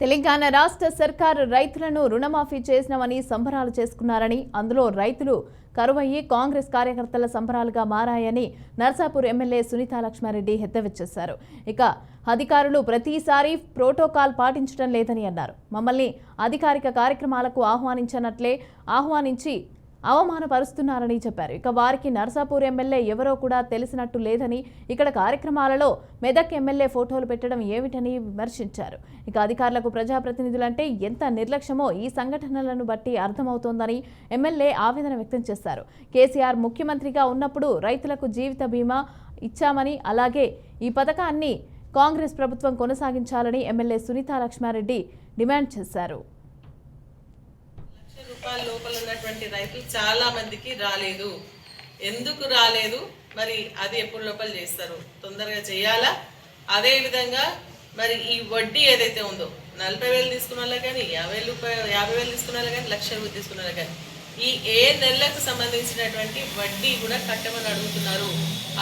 తెలంగాణ రాష్ట్ర సర్కారు రైతులను రుణమాఫీ చేసినామని సంబరాలు చేసుకున్నారని అందులో రైతులు కరువయ్యి కాంగ్రెస్ కార్యకర్తల సంబరాలుగా మారాయని నర్సాపూర్ ఎమ్మెల్యే సునీతా లక్ష్మారెడ్డి హెచ్చరించేశారు ఇక అధికారులు ప్రతిసారి ప్రోటోకాల్ పాటించడం లేదని అన్నారు. మమ్మల్ని అధికారిక కార్యక్రమాలకు ఆహ్వానించనట్లే ఆహ్వానించి అవమానపరుస్తున్నారని చెప్పారు. ఇక వారికి నర్సాపూర్ ఎమ్మెల్యే ఎవరో కూడా తెలిసినట్టు లేదని ఇక్కడ కార్యక్రమాలలో మెదక్ ఎమ్మెల్యే ఫోటోలు పెట్టడం ఏమిటని విమర్శించారు. ఇక అధికారులకు ప్రజాప్రతినిధులంటే ఎంత నిర్లక్ష్యమో ఈ సంఘటనలను బట్టి అర్థమవుతోందని ఎమ్మెల్యే ఆవేదన వ్యక్తం చేశారు. కేసీఆర్ ముఖ్యమంత్రిగా ఉన్నప్పుడు రైతులకు జీవిత బీమా ఇచ్చామని అలాగే ఈ పథకాన్ని కాంగ్రెస్ ప్రభుత్వం కొనసాగించాలని ఎమ్మెల్యే సునీతా లక్ష్మారెడ్డి డిమాండ్ చేశారు. లోపల ఉన్నటువంటి రైతులు చాలా మందికి రాలేదు. ఎందుకు రాలేదు? మరి అది ఎప్పుడు లోపల చేస్తారు? తొందరగా చేయాలా? అదే విధంగా మరి ఈ వడ్డీ ఏదైతే ఉందో నలభై వేలు తీసుకున్న వాళ్ళకి కానీ యాభై రూపాయలు యాభై వేలు తీసుకున్న వాళ్ళకి కానీ లక్ష రూపాయలు తీసుకున్న వాళ్ళకి కానీ ఈ ఏ నెలలకు సంబంధించినటువంటి వడ్డీ కూడా కట్టమని అడుగుతున్నారు.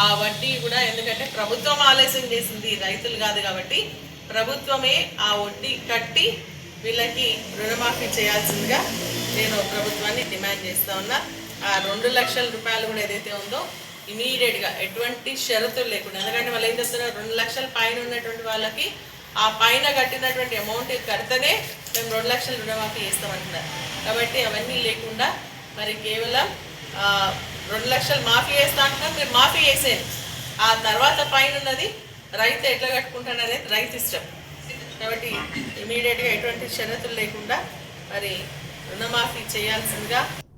ఆ వడ్డీ కూడా ఎందుకంటే ప్రభుత్వం ఆలస్యం చేసింది రైతులు కాదు కాబట్టి ప్రభుత్వమే ఆ వడ్డీ కట్టి వీళ్ళకి రుణమాఫీ చేయాల్సిందిగా నేను ప్రభుత్వాన్ని డిమాండ్ చేస్తా ఉన్నా. ఆ రెండు లక్షల రూపాయలు కూడా ఏదైతే ఉందో ఇమీడియట్గా ఎటువంటి షరతులు లేకుండా ఎందుకంటే వాళ్ళు ఏం చేస్తున్నారు? రెండు లక్షల పైన ఉన్నటువంటి వాళ్ళకి ఆ పైన కట్టినటువంటి అమౌంట్ కడితేనే మేము రెండు లక్షల రుణమాఫీ చేస్తామంటున్నారు. కాబట్టి అవన్నీ లేకుండా మరి కేవలం రెండు లక్షలు మాఫీ చేస్తా అంటున్నారు. మీరు మాఫీ చేసేయండి. ఆ తర్వాత పైన ఉన్నది రైతు ఎట్లా కట్టుకుంటాడు అనేది రైతు ఇష్టం. కాబట్టి ఇమీడియట్గా ఎటువంటి షరతులు లేకుండా మరి రుణమాఫీ చేయాల్సిందిగా